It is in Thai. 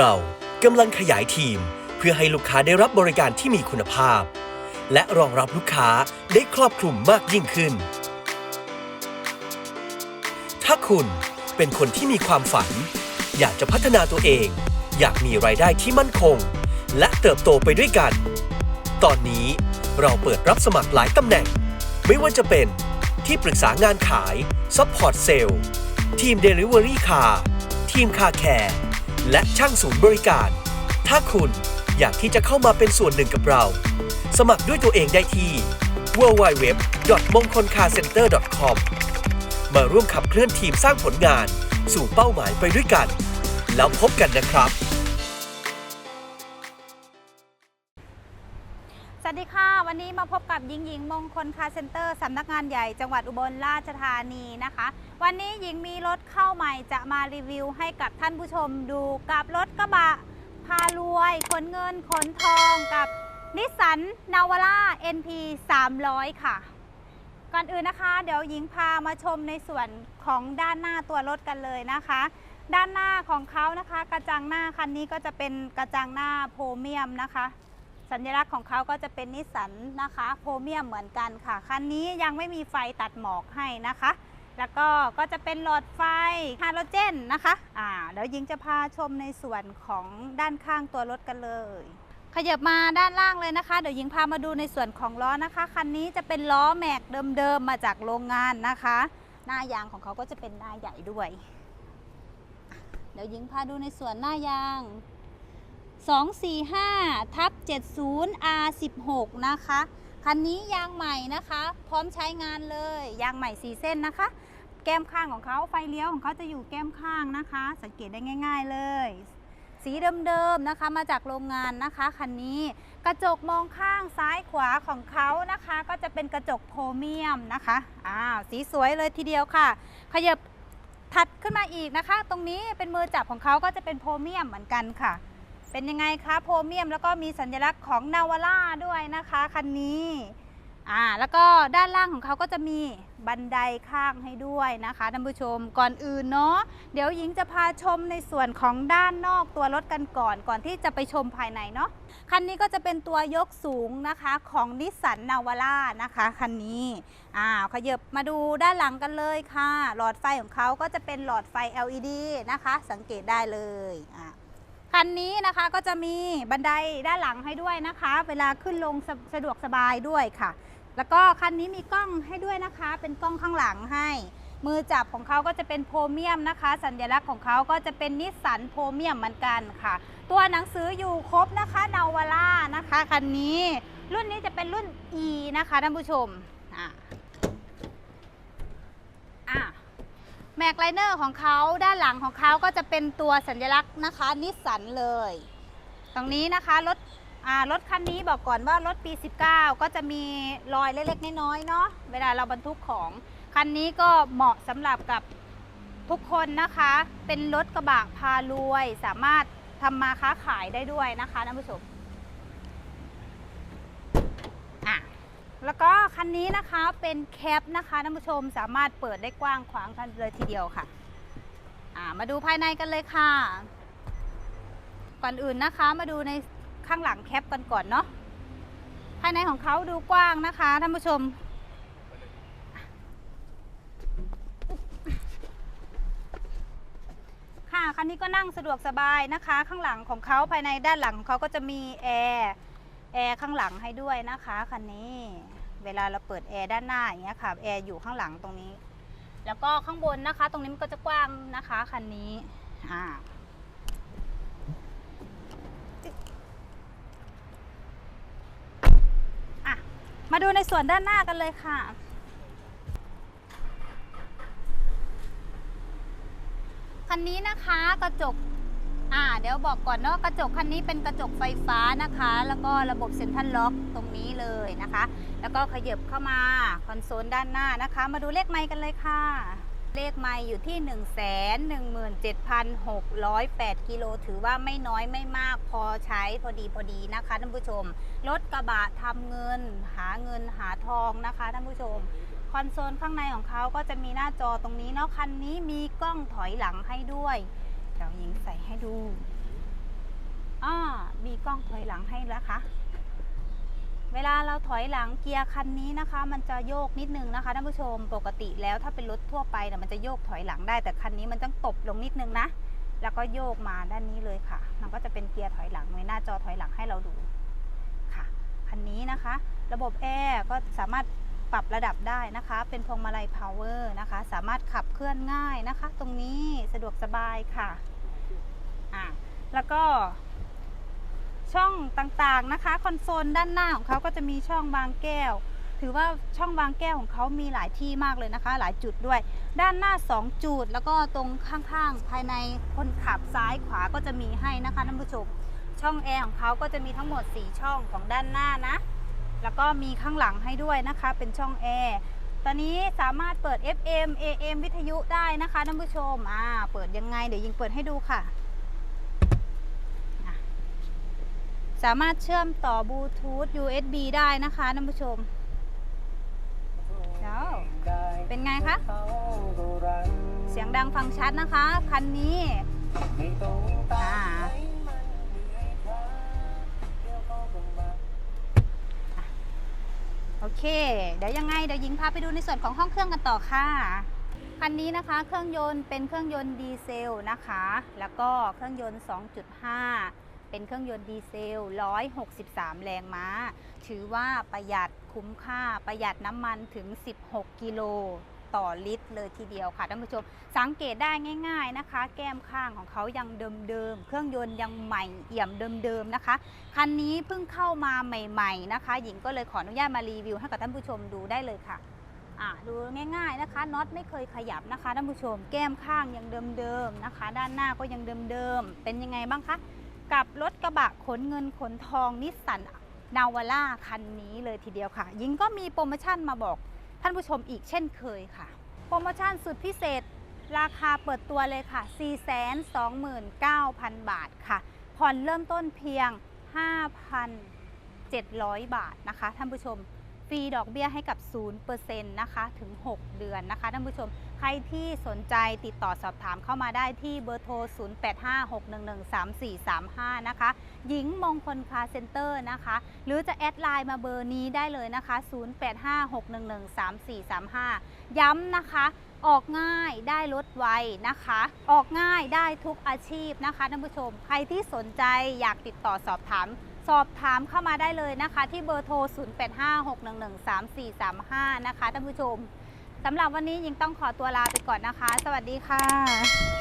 เรากำลังขยายทีม เพื่อให้ลูกค้าได้รับบริการที่มีคุณภาพ และรองรับลูกค้าได้ครอบคลุมมากยิ่งขึ้น ถ้าคุณเป็นคนที่มีความฝัน อยากจะพัฒนาตัวเอง อยากมีรายได้ที่มั่นคง และเติบโตไปด้วยกัน ตอนนี้เราเปิดรับสมัครหลายตำแหน่ง ไม่ว่าจะเป็นที่ปรึกษางานขาย Support Sale ทีม Delivery Car ทีม Car Care แและช่างศูนย์บริการ ถ้าคุณอยากที่จะเข้ามาเป็นส่วนหนึ่งกับเรา สมัครด้วยตัวเองได้ที่ www.mongkolcarcenter.com มาร่วมขับเคลื่อนทีมสร้างผลงาน สู่เป้าหมายไปด้วยกัน แล้วพบกันนะครับ สวัสดีค่ะ วันนี้มาพบกับหญิงหญิงมงคลคาร์เซ็นเตอร์สำนักงานใหญ่จังหวัดอุบลราชธานีนะคะ วันนี้หญิงมีรถเข้าใหม่จะมารีวิวให้กับท่านผู้ชมดูกับรถกระบะ พารวยขนเงินขนทองกับนิสสันนาวาร่า NP 300 ค่ะ ก่อนอื่นนะคะ เดี๋ยวหญิงพามาชมในส่วนของด้านหน้าตัวรถกันเลยนะคะ ด้านหน้าของเขานะคะ กระจังหน้าคันนี้ก็จะเป็นกระจังหน้าโพรเมียมนะคะ สัญลักษณ์ของเขาก็จะเป็นนิสสันนะคะโพรเมียมเหมือนกันค่ะ คันนี้ยังไม่มีไฟตัดหมอกให้นะคะ แล้วก็ก็จะเป็นหลอดไฟฮาโลเจนนะคะอ่าเดี๋ยวยิงจะพาชมในส่วนของด้านข้างตัวรถกันเลย ขยับมาด้านล่างเลยนะคะ เดี๋ยวยิงพามาดูในส่วนของล้อนะคะ คันนี้จะเป็นล้อแม็กเดิมๆมาจากโรงงานนะคะ หน้ายางของเขาก็จะเป็นหน้าใหญ่ด้วย เดี๋ยวยิงพาดูในส่วนหน้ายาง 245ทับ 70 R16 นะคะ คันนี้ยางใหม่นะคะ พร้อมใช้งานเลย ยางใหม่4เส้นนะคะ แก้มข้างของเขาไฟเลี้ยวของเขาจะอยู่แก้มข้างนะคะ สังเกตได้ง่าย ๆ เลย สีเดิมๆนะคะ มาจากโรงงานนะคะ คันนี้ กระจกมองข้างซ้ายขวาของเขานะคะ ก็จะเป็นกระจกโพรเมียมนะคะ อ้าว สีสวยเลยทีเดียวค่ะ ขยับถัดขึ้นมาอีกนะคะ ตรงนี้เป็นมือจับของเขาก็จะเป็นโพรเมียมเหมือนกันค่ะ เป็นยังไงคะโพรเมียมแล้วก็มีสัญลักษณ์ของนาวาร่าด้วยนะคะคันนี้อ่าแล้วก็ด้านล่างของเขาก็จะมีบันไดข้างให้ด้วยนะคะท่านผู้ชมก่อนอื่นเนาะเดี๋ยวหญิงจะพาชมในส่วนของด้านนอกตัวรถกันก่อน ก่อนที่จะไปชมภายในเนาะคันนี้ก็จะเป็นตัวยกสูงนะคะของนิสสันนาวาร่านะคะคันนี้อ่าขยับมาดูด้านหลังกันเลยค่ะ หลอดไฟของเขาก็จะเป็นหลอดไฟ LED นะคะ สังเกตได้เลยอ่า คันนี้นะคะก็จะมีบันไดด้านหลังให้ด้วยนะคะ เวลาขึ้นลงสะสะดวกสบายด้วยค่ะ แล้วก็คันนี้มีกล้องให้ด้วยนะคะ เป็นกล้องข้างหลังให้ มือจับของเขาก็จะเป็นโพรเมียมนะคะ สัญลักษณ์ของเขาก็จะเป็นนิสสันโพรเมียมเหมือนกันค่ะ ตัวหนังสืออยู่ครบนะคะนาวาร่านะคะคันนี้ รุ่นนี้จะเป็นรุ่น E นะคะท่านผู้ชมอะอะ แม็กไลเนอร์ของเขาด้านหลังของเขาก็จะเป็นตัวสัญลักษณ์นะคะนิสสันเลย ตรงนี้นะคะรถรถคันนี้บอกก่อนว่ารถปี 19 ก็จะมีรอยเล็กๆน้อยๆเนาะเวลาเราบรรทุกของคันนี้ก็เหมาะสำหรับกับทุกคนนะคะ เป็นรถกระบะพารวยสามารถทำมาค้าขายได้ด้วยนะคะท่านผู้ชมอะ แล้วก็คันนี้นะคะเป็นแคปนะคะท่านผู้ชมสามารถเปิดได้กว้างขวางกันเลยทีเดียวค่ะอ่ามาดูภายในกันเลยค่ะ ก่อนอื่นนะคะมาดูในข้างหลังแคปกันก่อนเนาะภายในของเขาดูกว้างนะคะท่านผู้ชม ค่ะคันนี้ก็นั่งสะดวกสบายนะคะ ข้างหลังของเขาภายในด้านหลังของเขาก็จะมีแอร์แอร์ข้างหลังให้ด้วยนะคะคันนี้ เวลาเราเปิดแอร์ด้านหน้าอย่างเงี้ยค่ะแอร์อยู่ข้างหลังตรงนี้ แล้วก็ข้างบนนะคะ ตรงนี้มันก็จะกว้างนะคะคันนี้อ่าอะมาดูในส่วนด้านหน้ากันเลยค่ะ คันนี้นะคะกระจก อ่าเดี๋ยวบอกก่อนเนาะกระจกคันนี้เป็นกระจกไฟฟ้านะคะ แล้วก็ระบบเซ็นทรัลล็อกตรงนี้เลยนะคะ แล้วก็ขยับเข้ามาคอนโซลด้านหน้านะคะ มาดูเลขไมค์กันเลยค่ะ เลขไมค์อยู่ที่ 1 1 7 6 0 8 กิโลถือว่าไม่น้อยไม่มากพอใช้พอดีพอดีนะคะท่านผู้ชม รถกระบะทำเงิน หาเงินหาทองนะคะท่านผู้ชมคอนโซลข้างในของเขาก็จะมีหน้าจอตรงนี้เนาะคันนี้มีกล้องถอยหลังให้ด้วย เดี๋ยวหญิงใส่ให้ดูอ่ามีกล้องถอยหลังให้แล้วคะเวลาเราถอยหลังเกียร์คันนี้นะคะ มันจะโยกนิดนึงนะคะท่านผู้ชมปกติแล้วถ้าเป็นรถทั่วไปเนี่ยมันจะโยกถอยหลังได้แต่คันนี้มันต้องตบลงนิดนึงนะ แล้วก็โยกมาด้านนี้เลยค่ะ มันก็จะเป็นเกียร์ถอยหลังในหน้าจอถอยหลังให้เราดูค่ะคันนี้นะคะ ระบบแอร์ก็สามารถปรับระดับได้นะคะ เป็นพวงมาลัยพาวเวอร์นะคะ สามารถขับเคลื่อนง่ายนะคะ ตรงนี้สะดวกสบายค่ะ อะแล้วก็ ช่องต่างๆนะคะ คอนโซลด้านหน้าของเขาก็จะมีช่องวางแก้ว ถือว่าช่องวางแก้วของเขามีหลายที่มากเลยนะคะ หลายจุดด้วย ด้านหน้า 2 จุด แล้วก็ตรงข้างๆ ภายในคนขับซ้ายขวาก็จะมีให้นะคะท่านผู้ชมช่องแอร์ของเขาก็จะมีทั้งหมด 4 ช่องของด้านหน้านะ แล้วก็มีข้างหลังให้ด้วยนะคะ เป็นช่องแอร์ตอนนี้สามารถเปิด FM AM วิทยุได้นะคะท่านผู้ชม อ่า เปิดยังไง เดี๋ยวยิงเปิดให้ดูค่ะ สามารถเชื่อมต่อบลูทูธ USB ได้นะคะท่านผู้ชมแล้วเป็นไงคะ เสียงดังฟังชัดนะคะ คันนี้โอเค เดี๋ยวยังไงเดี๋ยวยิงพาไปดูในส่วนของห้องเครื่องกันต่อค่ะคันนี้นะคะเครื่องยนต์เป็นเครื่องยนต์ดีเซลนะคะ แล้วก็เครื่องยนต์ 2.5 เป็นเครื่องยนต์ดีเซล 163 แรงม้า ถือว่าประหยัดคุ้มค่าประหยัดน้ำมันถึง 16 กิโลต่อลิตรเลยทีเดียวค่ะท่านผู้ชม สังเกตได้ง่าย ๆนะคะ แก้มข้างของเขายังเดิมๆ เครื่องยนต์ยังใหม่เอี่ยมเดิมๆนะคะ คันนี้เพิ่งเข้ามาใหม่ ๆนะคะ หญิงก็เลยขออนุญาตมารีวิวให้กับท่านผู้ชมดูได้เลยค่ะดูง่ายๆนะคะน็อตไม่เคยขยับนะคะท่านผู้ชม แก้มข้างยังเดิมๆนะคะ ด้านหน้าก็ยังเดิมๆเป็นยังไงบ้างคะ กับรถกระบะขนเงินขนทองนิสสันนาวาร่าคันนี้เลยทีเดียวค่ะ ยิงก็มีโปรโมชั่นมาบอกท่านผู้ชมอีกเช่นเคยค่ะ โปรโมชั่นสุดพิเศษราคาเปิดตัวเลยค่ะ 429,000 บาทค่ะ ผ่อนเริ่มต้นเพียง 5,700 บาทนะคะ ท่านผู้ชม ฟรีดอกเบี้ยให้กับ 0%นะคะ ถึง 6 เดือนนะคะ ท่านผู้ชม รที่สนใจติดต่อสอบถามเข้ามาได้ที่เบอร์โทร 0856113435 นะคะ หญิงมงคลคาเซ็นเตอร์นะคะ หรือจะแอดไลน์มาเบอร์นี้ได้เลยนะคะ 0856113435 ย้ำนะคะออกง่ายได้ลดไวนะคะ ออกง่ายได้ทุกอาชีพนะคะท่านผู้ชม ใครที่สนใจอยากติดต่อสอบถาม สอบถามเข้ามาได้เลยนะคะ ที่เบอร์โทร 0856113435 นะคะท่านผู้ชม สำหรับวันนี้ยิงต้องขอตัวลาไปก่อนนะคะ สวัสดีค่ะ